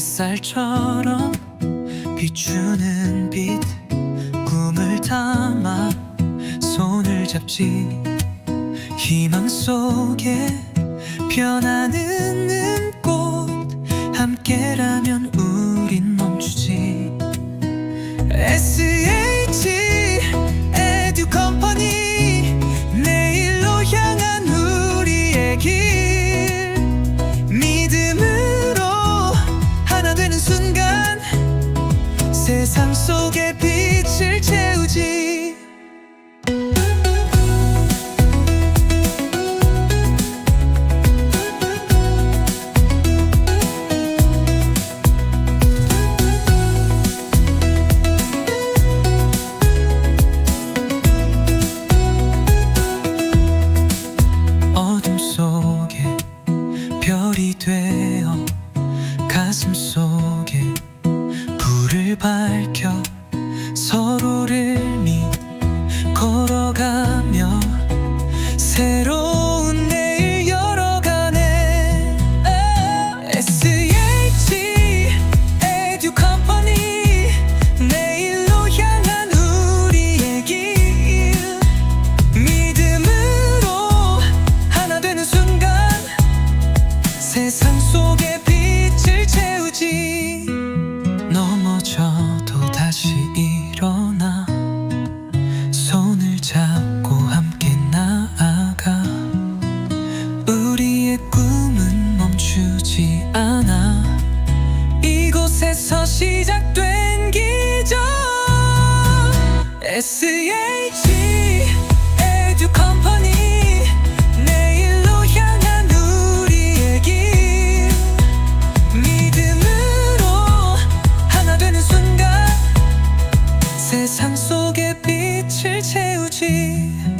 햇살처럼 비추는 빛 꿈을 담아 손을 잡지. 희망 속에 변하는 눈꽃 함께라 밝혀 시작된 기적. SAG 에듀 컴퍼니. 내일로 향한 우리의 길. 믿음으로 하나 되는 순간 세상 속에 빛을 채우지.